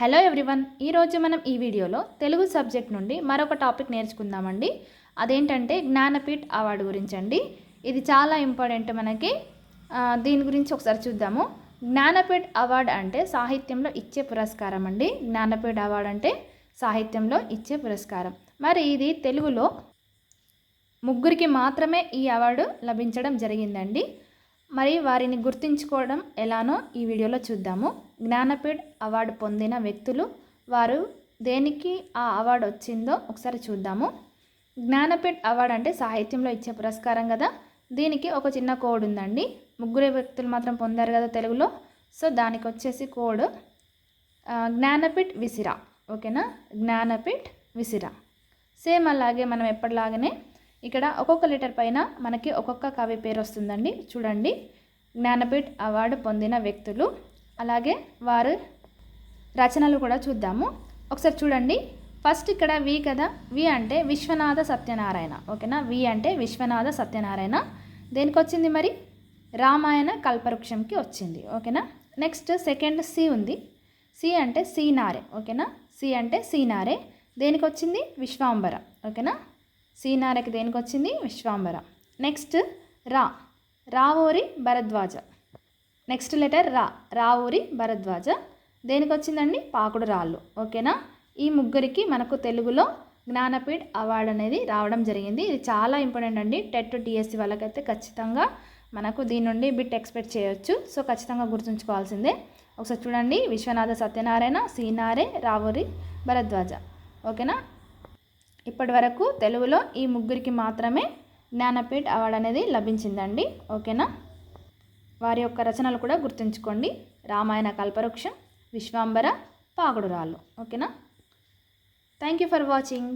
Hello everyone ఈరోజు మనం ఈ వీడియోలో తెలుగు సబ్జెక్ట్ నుండి మరొక టాపిక్ నేర్చుకుందామండి. అదేంటంటే జ్ఞానపీఠ్ అవార్డు గురించి అండి ఇది చాలా ఇంపార్టెంట్ మనకి. దీని గురించి ఒకసారి చూద్దాము. జ్ఞానపీఠ్ అవార్డు అంటే సాహిత్యంలో ఇచ్చే పురస్కారం అండి. జ్ఞానపీఠ్ అవార్డు అంటే సాహిత్యంలో ఇచ్చే పురస్కారం. మరి ఇది తెలుగులో ముగ్గురికి మాత్రమే ఈ అవార్డు లభించడం జరిగిందండి. మరి వారిని గుర్తించుకోవడం ఎలానో ఈ వీడియోలో చూద్దాము. జ్ఞానపీఠ్ అవార్డు పొందిన వ్యక్తులు వారు దేనికి ఆ అవార్డు వచ్చిందో ఒకసారి చూద్దాము. జ్ఞానపీఠ్ అవార్డు అంటే సాహిత్యంలో ఇచ్చే పురస్కారం కదా. దీనికి ఒక చిన్న కోడ్ ఉందండి. ముగ్గురు వ్యక్తులు మాత్రం పొందారు కదా తెలుగులో. సో దానికి వచ్చేసి కోడ్ జ్ఞానపీఠ్ విసిరా. ఓకేనా? జ్ఞానపీఠ్ విసిరా. సేమ్ అలాగే మనం ఎప్పటిలాగనే ఇక్కడ ఒక్కొక్క లెటర్ పైన మనకి ఒక్కొక్క కవి పేరు వస్తుందండి. చూడండి. జ్ఞానపీఠ్ అవార్డు పొందిన వ్యక్తులు. అలాగే వారు రచనలు కూడా చూద్దాము. ఒకసారి చూడండి. ఫస్ట్ ఇక్కడ వి కదా? వి అంటే విశ్వనాథ సత్యనారాయణ. ఓకేనా? వి అంటే విశ్వనాథ సత్యనారాయణ. దేనికి వచ్చింది మరి? రామాయణ కల్పవృక్షంకి వచ్చింది. ఓకేనా? నెక్స్ట్ సెకండ్ సి ఉంది. సి అంటే సీనారే. ఓకేనా? సి అంటే సీనారే. దేనికి వచ్చింది? విశ్వాంబర. ఓకేనా? సీనారెకి దేనికి వచ్చింది విశ్వాంబర. నెక్స్ట్ రా. రావోరి భరద్వాజ. నెక్స్ట్ లెటర్ రా. రావూరి భరద్వాజ. దేనికి వచ్చిందండి పాకుడు రాళ్ళు. ఓకేనా? ఈ ముగ్గురికి మనకు తెలుగులో జ్ఞానపీఠ్ అవార్డు అనేది రావడం జరిగింది. ఇది చాలా ఇంపార్టెంట్ అండి. టెట్ టీఎస్సీ వాళ్ళకైతే ఖచ్చితంగా మనకు దీని నుండి బిట్ ఎక్స్పెక్ట్ చేయొచ్చు. సో ఖచ్చితంగా గుర్తుంచుకోవాల్సిందే. ఒకసారి చూడండి. విశ్వనాథ సత్యనారాయణ సీనారే రావూరి భరద్వాజ. ఓకేనా? ఇప్పటి వరకు తెలుగులో ఈ ముగ్గురికి మాత్రమే జ్ఞానపీఠ్ అవార్డు అనేది లభించిందండి. ఓకేనా? వారి యొక్క రచనలు కూడా గుర్తుంచుకోండి. రామాయణ కల్పవృక్షం విశ్వాంబర పాగుడురాళ్ళు. ఓకేనా? Thank you for watching